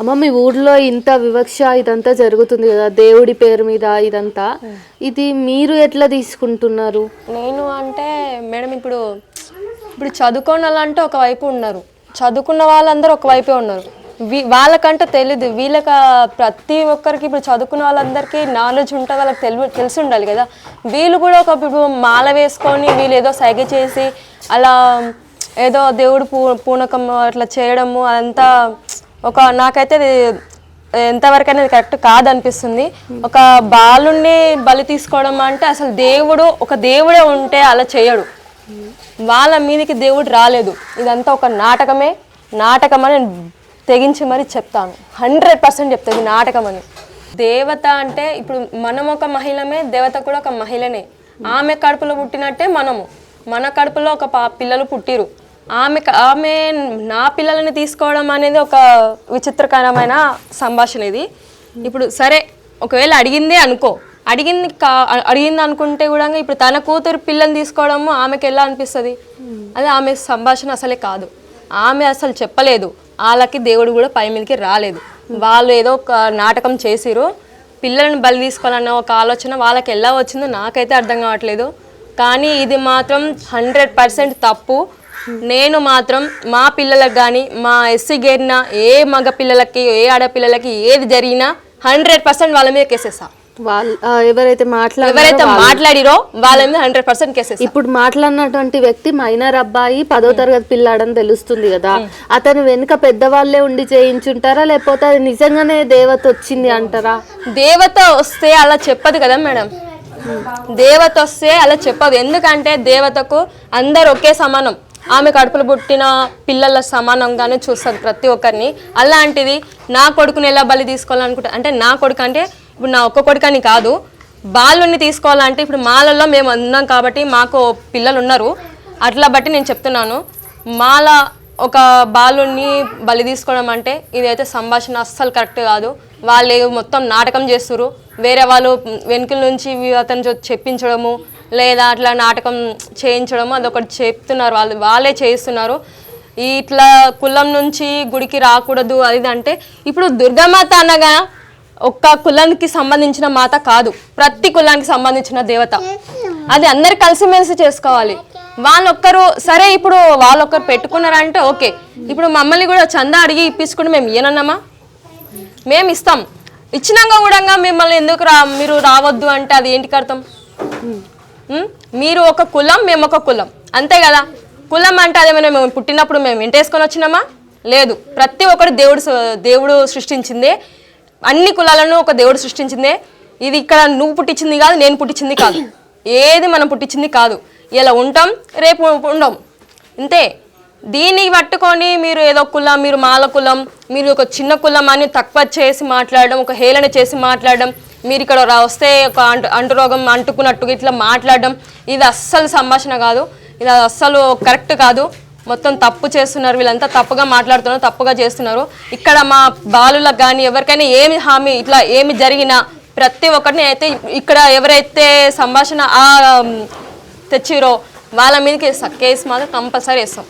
అమ్మ మీ ఊర్లో ఇంత వివక్ష ఇదంతా జరుగుతుంది కదా దేవుడి పేరు మీద ఇదంతా. ఇది మీరు ఎట్లా తీసుకుంటున్నారు? నేను అంటే మేడం ఇప్పుడు ఇప్పుడు చదువుకోని వాళ్ళంటే ఒకవైపు ఉన్నారు. చదువుకున్న వాళ్ళందరూ ఒకవైపే ఉన్నారు. వీ వాళ్ళకంటే తెలియదు వీళ్ళకి ప్రతి ఒక్కరికి ఇప్పుడు చదువుకున్న వాళ్ళందరికీ నాలెడ్జ్ ఉంటే వాళ్ళకి తెలు తెలిసి ఉండాలి కదా. వీళ్ళు కూడా ఒక ఇప్పుడు మాల వేసుకొని వీళ్ళు ఏదో సైగ చేసి అలా ఏదో దేవుడు పూ పూనకం అట్లా చేయడము అదంతా ఒక నాకైతే అది ఎంతవరకు అనేది కరెక్ట్ కాదనిపిస్తుంది. ఒక బాలుణ్ణి బలి తీసుకోవడం అంటే అసలు దేవుడు ఒక దేవుడే ఉంటే అలా చేయడు. వాళ్ళ మీదకి దేవుడు రాలేదు. ఇదంతా ఒక నాటకమే. నాటకం అని తెగించి మరీ చెప్తాను. హండ్రెడ్ పర్సెంట్ చెప్తాను నాటకం అని దేవత అంటే ఇప్పుడు మనం ఒక మహిళమే దేవత కూడా ఒక మహిళనే. ఆమె కడుపులో పుట్టినట్టే మనము. మన కడుపులో ఒక పా పిల్లలు పుట్టిరు ఆమె ఆమె నా పిల్లలని తీసుకోవడం అనేది ఒక విచిత్రకరమైన సంభాషణ ఇది. ఇప్పుడు సరే ఒకవేళ అడిగిందే అనుకో. అడిగింది కా అడిగింది అనుకుంటే కూడా ఇప్పుడు తన కూతురు పిల్లని తీసుకోవడము ఆమెకి ఎలా అనిపిస్తుంది? అది ఆమె సంభాషణ అసలే కాదు. ఆమె అసలు చెప్పలేదు. వాళ్ళకి దేవుడు కూడా పై మీదకి రాలేదు. వాళ్ళు ఏదో ఒక నాటకం చేసిరు పిల్లలను బలి తీసుకోవాలన్న ఒక ఆలోచన వాళ్ళకి ఎలా వచ్చిందో నాకైతే అర్థం కావట్లేదు. కానీ ఇది మాత్రం హండ్రెడ్ పర్సెంట్ తప్పు. నేను మాత్రం మా పిల్లలకు కానీ మా ఎస్సీ గేరిన ఏ మగ పిల్లలకి ఏ ఆడపిల్లలకి ఏది జరిగినా హండ్రెడ్ పర్సెంట్ వాళ్ళ మీద కేసేస్తా. వాళ్ళు ఎవరైతే మాట్లాడారో ఎవరైతే మాట్లాడిరో వాళ్ళ మీద హండ్రెడ్ పర్సెంట్ కేసేస్తా. ఇప్పుడు మాట్లాడినటువంటి వ్యక్తి మైనర్ అబ్బాయి పదో తరగతి పిల్లాడని తెలుస్తుంది కదా. అతను వెనుక పెద్దవాళ్ళే ఉండి చేయించుంటారా? లేకపోతే అది నిజంగానే దేవత వచ్చింది అంటారా? దేవత వస్తే అలా చెప్పదు కదా మేడం. దేవత వస్తే అలా చెప్పదు. ఎందుకంటే దేవతకు అందరు ఒకే సమానం. ఆమె కడుపులో పుట్టిన పిల్లల సమానంగానే చూస్తుంది ప్రతి ఒక్కరిని. అలాంటిది నా కొడుకుని ఎలా బలి తీసుకోవాలనుకుంటా అంటే నా కొడుకు అంటే ఇప్పుడు నా ఒక్క కొడుకు అని కాదు బాలుని తీసుకోవాలంటే ఇప్పుడు మాలలో మేము ఉన్నాం కాబట్టి మాకు పిల్లలు ఉన్నారు అట్లా బట్టి నేను చెప్తున్నాను. మాల ఒక బాలుని బలి తీసుకోవడం అంటే ఇదైతే సంభాషణ అస్సలు కరెక్ట్ కాదు. వాళ్ళు మొత్తం నాటకం చేస్తున్నారు వేరే వాళ్ళు వెనుకల నుంచి అతను చెప్పించడము లేదా అట్లా నాటకం చేయించడము అదొకటి చెప్తున్నారు. వాళ్ళు వాళ్ళే చేయిస్తున్నారు. ఇట్లా కులం నుంచి గుడికి రాకూడదు అది అంటే ఇప్పుడు దుర్గామాత అనగా ఒక్క కులానికి సంబంధించిన మాత కాదు. ప్రతి కులానికి సంబంధించిన దేవత. అది అందరు కలిసిమెలిసి చేసుకోవాలి. వాళ్ళొక్కరు సరే ఇప్పుడు వాళ్ళొక్కరు పెట్టుకున్నారంటే ఓకే. ఇప్పుడు మమ్మల్ని కూడా చందా అడిగి ఇప్పించుకుంటే మేము ఇయ్యనన్నామా? మేము ఇస్తాం. ఇచ్చినాక కూడా మిమ్మల్ని ఎందుకు రా మీరు రావద్దు అంటే అది ఏంటికి అర్థం మీరు ఒక కులం మేము ఒక కులం. అంతే కదా? కులం అంటే అదేమైనా మేము పుట్టినప్పుడు మేము వెంటేసుకొని వచ్చినామా? లేదు. ప్రతి ఒక్కరు దేవుడు దేవుడు సృష్టించిందే. అన్ని కులాలను ఒక దేవుడు సృష్టించిందే. ఇది ఇక్కడ నువ్వు పుట్టించింది కాదు నేను పుట్టించింది కాదు. ఏది మనం పుట్టించింది కాదు. ఇలా ఉంటాం రేపు ఉండం. అంతే దీన్ని పట్టుకొని మీరు ఏదో కులం మీరు మాల కులం మీరు ఒక చిన్న కులం అని తక్కువ చేసి మాట్లాడడం ఒక హేళన చేసి మాట్లాడడం మీరు ఇక్కడ రా- వస్తే ఒక అంటు అంటురోగం అంటుకున్నట్టుగా ఇట్లా మాట్లాడడం ఇది అస్సలు సంభాషణ కాదు. ఇది అస్సలు కరెక్ట్ కాదు. మొత్తం తప్పు చేస్తున్నారు వీళ్ళంతా తప్పుగా మాట్లాడుతున్నారు తప్పుగా చేస్తున్నారు. ఇక్కడ మా బాలులకు కానీ ఎవరికైనా ఏమి హామీ ఇట్లా ఏమి జరిగినా ప్రతి ఒక్కరిని అయితే ఇక్కడ ఎవరైతే సంభాషణ తెచ్చిరో వాళ్ళ మీదకి వేస్తాం కేసు మాత్రం కంపల్సరీ వేస్తాం.